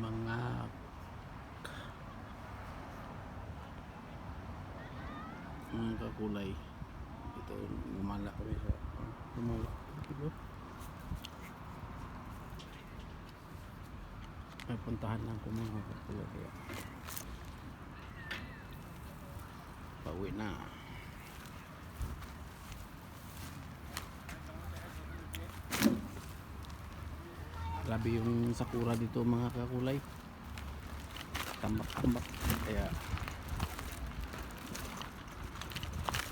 mga mga kakulay. Ito gumala kami sa gumala ito may puntahan lang ko mga kakulay. Kaya pauwi na grabe yung sakura dito mga kakulay. Tambak-tambak kaya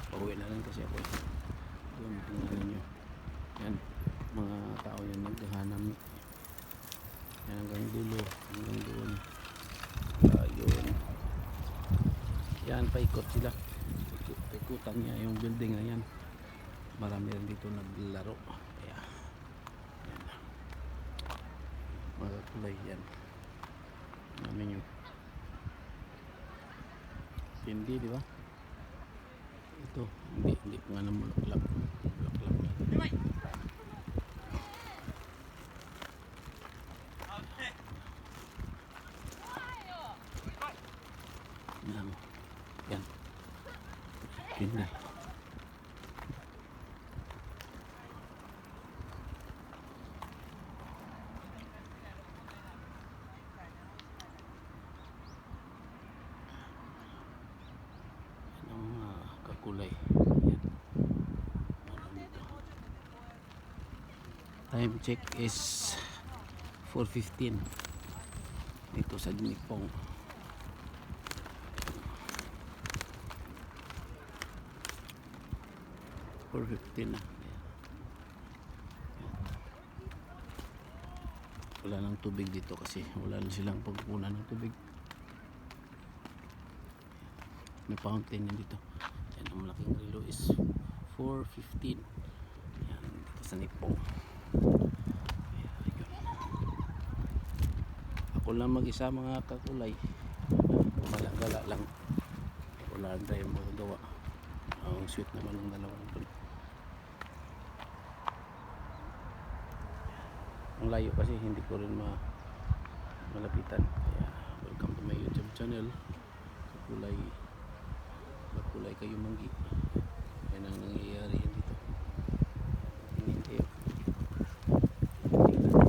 pauwi na lang kasi ako yun tingnan nyo yan mga tao yan naghahanam. Yan hanggang dulo hanggang doon ayun. Yan paikot sila. Paikutan niya yung building na yan. Marami rin dito naglaro kaya yan kulay yan. Namin yung hindi di ba? Ito. Hindi hindi nga namulaklak bulaklak. Na yan yan hindi Yan ang mga kakulay. Yan. Marami ito. Time check is 4.15 dito sa Nipong. Four fifteen. Wala nang tubig dito kasi wala na silang pagkukunan ng tubig. May fountain yan dito. Yan ang malaking relo is 4.15. Yan dito sa Nipong. Ako lang mag-isa mga kakulay. Malagala lang. Wala na tayong magagawa. Ang sweet naman ng dalawang ito. Ang layo kasi hindi ko rin ma malapitan. Kaya welcome to my YouTube channel. Kakulay Kakulay kayo manggi. Yan ang nangyayari yan dito. Tingin kayo. Tingnan ninyo.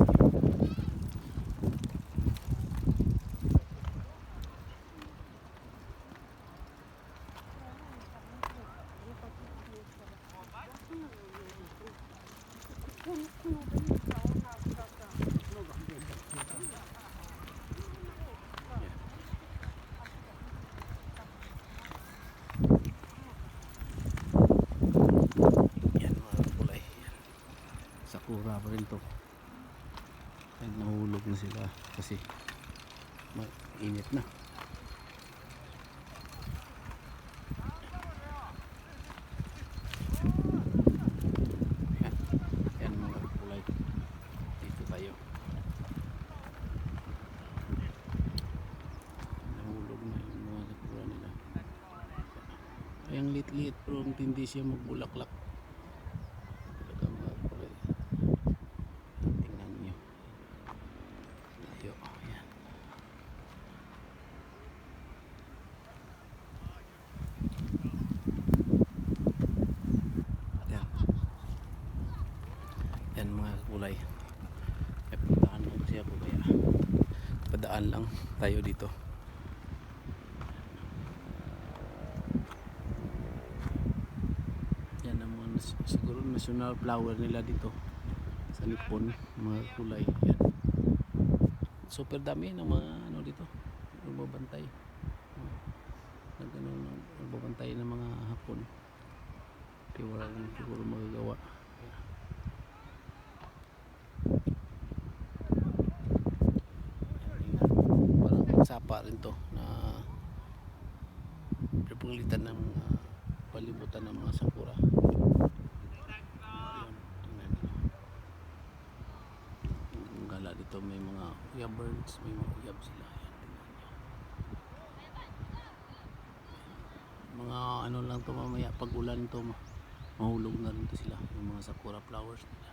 Yan mga kulay. Yan. Sakura pa rin to. Kahit nahulog na sila kasi mainit na. Yan. Yan mga kulay. Dito tayo. Nahulog na yung mga sakura nila. Ay, ang lit-lit pero ang tindi siya magbulaklak. Talaga mga kulay. Tingnan nyo. Tayo. Ayan. Ayan. Yan mga kulay. May puntahan lang kasi ako kaya padaan lang tayo dito. Yan ang mga siguro national flower nila dito sa Nippon, mga kulay. Yan. Super dami ng mga ano dito, nagbabantay. Nag ano, nagbabantay ng mga hapon. Kaya wala rin siguro magagawa. Yan, Rin to na pinulitan ng mga palibutan ng mga sakura. Ang gala dito may mga uyab birds, may mga uyab sila. Ayan. Mga ano lang to mamaya pag ulan to ma- mahulog na rin to sila yung mga sakura flowers nila.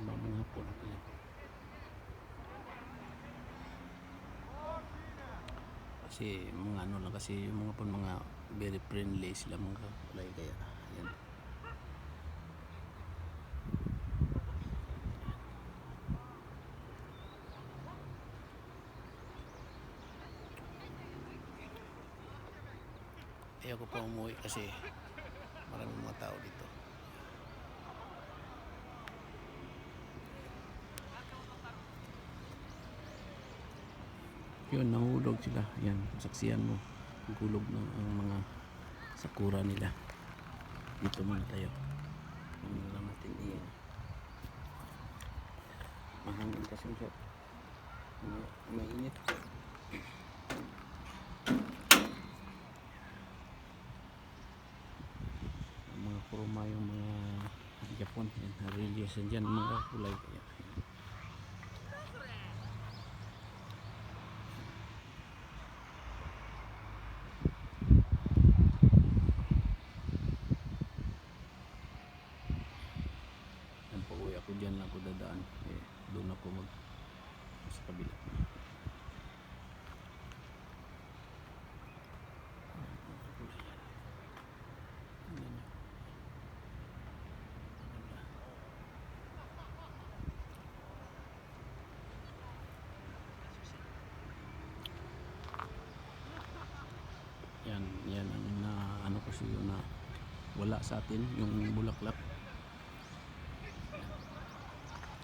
Mga mga hapon. Yan. Kasi mga ano lang kasi yung mga pon mga very friendly sila mga kulay kaya yan. Ayaw ko pa umuwi kasi maraming mga tao dito. Yun, nahulog sila. Yan, saksiyan mo. Ang hulog ng ang mga sakura nila. Dito muna tayo. Ano lang natin iyan. Mahangin kasi siya. Mainit. Ang mga kuruma yung mga Japon. Yan, religious dyan. Mga kulay. Yan. Ang pag-uwi ako dyan lang ako dadaan. Eh, ako mag sa kabila. Yan, yan ang na ano kasi yun na wala sa atin yung bulaklak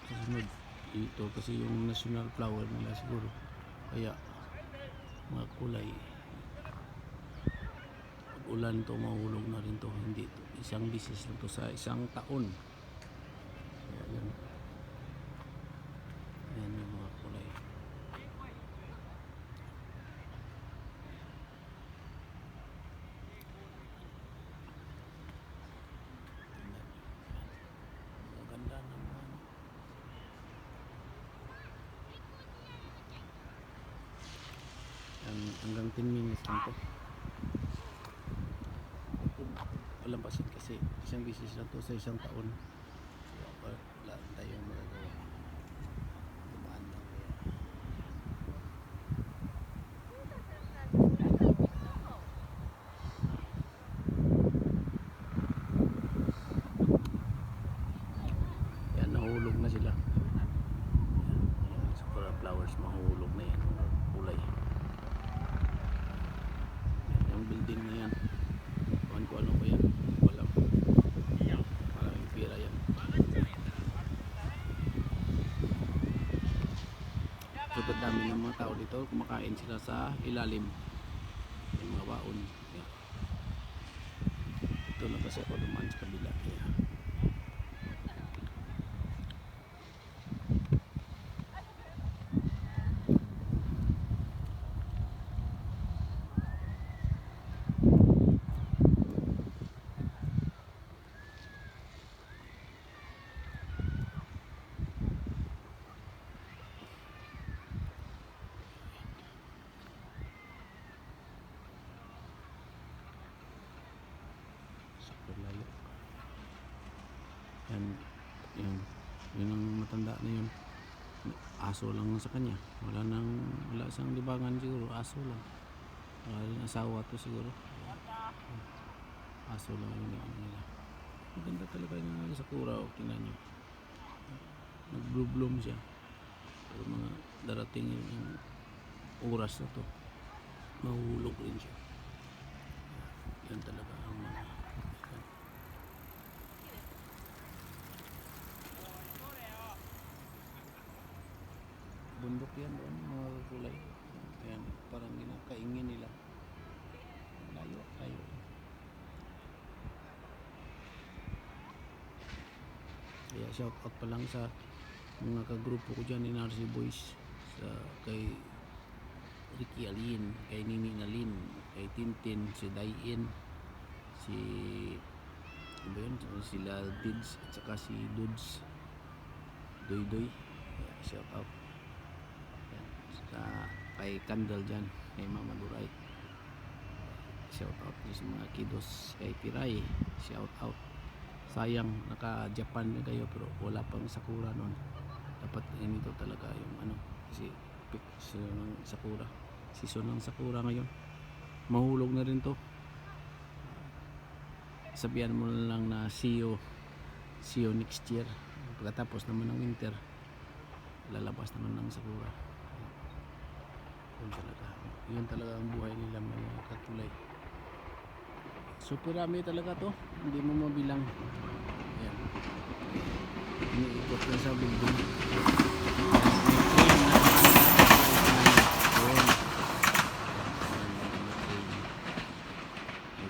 Susunod ito kasi yung national flower nila siguro. Kaya mga kulay. Ulan to mahulog na rin to. Hindi to. Isang bisis lang to sa isang taon. Kaya yan. Yan yung mga kulay. Ang ganda ng mga ano. Yan, hanggang 10 minutes lang to. Walang pasin kasi isang business lang to sa isang taon. Wala tayong magagawa. Dumaan lang kaya. Yan, nahulog na sila. Yan, yung sakura flowers, mahulog na yan. mga Kulay. Yan, yung building na yan. Kuhan ko ano ba yan. Wala. Maraming pira yan. Sobrang dami ng mga tao dito. Kumakain sila sa ilalim. Yung mga baon. Yan. Ito na kasi ako dumaan sa kabila. Kaya. Super layo. Yan, yun, yun ang matanda na yun. Aso lang sa kanya. Wala nang, wala siyang libangan siguro. Aso lang. Wala rin asawa to siguro. Aso lang yung ano nila. Maganda talaga yung sakura. O, tingnan nyo. Nag-bloom siya. Pero mga darating yun yung oras na to. Mahulog rin siya. Yan talaga ang mga yan. bundok yan doon mga kulay yan parang ginakaingin nila layo layo kaya shout out pa lang sa mga kagrupo ko dyan in RC Boys sa kay Ricky Alin kay Nini Nalin kay Tintin si Dayin si ano ba yun? Sila Dids at saka si Dudes. Doy Doy. Shout out. Sa kay Candle dyan. Kay Mama Duray. Shout out sa mga kiddos. Kay Piray. Shout out. Sayang naka-Japan na kayo pero wala pang Sakura noon. Dapat ganito talaga yung ano kasi season ng Sakura. Season ng Sakura ngayon. Mahulog na rin to sabihan mo lang na see you see you next year pagkatapos naman ng winter lalabas naman ng sakura yun talaga. Yun talaga ang buhay nila mga katulay. Super rami talaga to. Hindi mo mabilang. Yan iniikot na sa may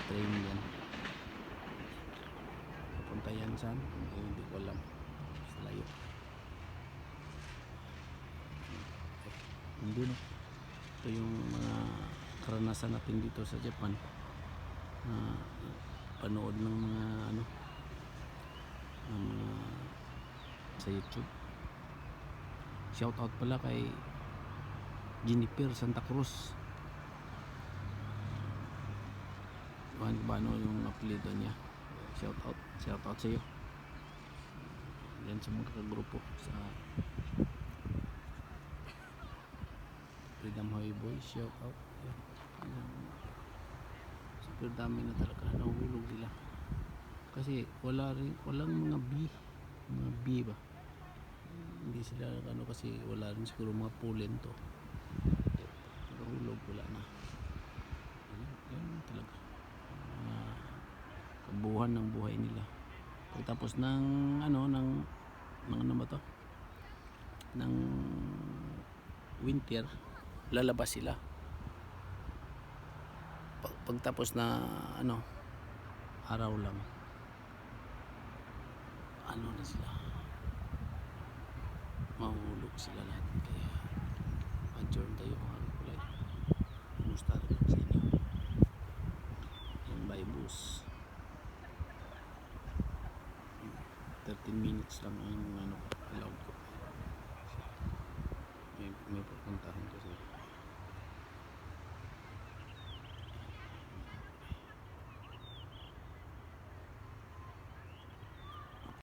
train yan. Papunta yan saan? Eh, hindi ko. Sa layo. Hindi no. Ito yung mga karanasan natin dito sa Japan. Na panood ng mga ano ng mga sa YouTube. Shout out pala kay Jennifer Santa Cruz. Ano ba ano yung apelido niya? shout out shout out sa iyo yan sa mga kagrupo sa Freedom Highway Boys shout out. Yan. Super dami na talaga. Nahulog nila kasi wala rin walang mga bee mga bee ba? Hindi sila ano kasi wala rin siguro mga pollen to. Nahulog wala na. Yan, yan talaga. Mga kabuhan ng buhay nila. Pagtapos ng ano ng ng ano ba to? Ng winter lalabas sila. Pag, pagtapos na ano araw lang ano na sila mahulog sila lahat. Kaya adjourn tayo mga kulay. Kumusta rin sa inyo? Yung by bus. 13 minutes lang ang ano ko allowed ko. May, may pupuntahan ko sila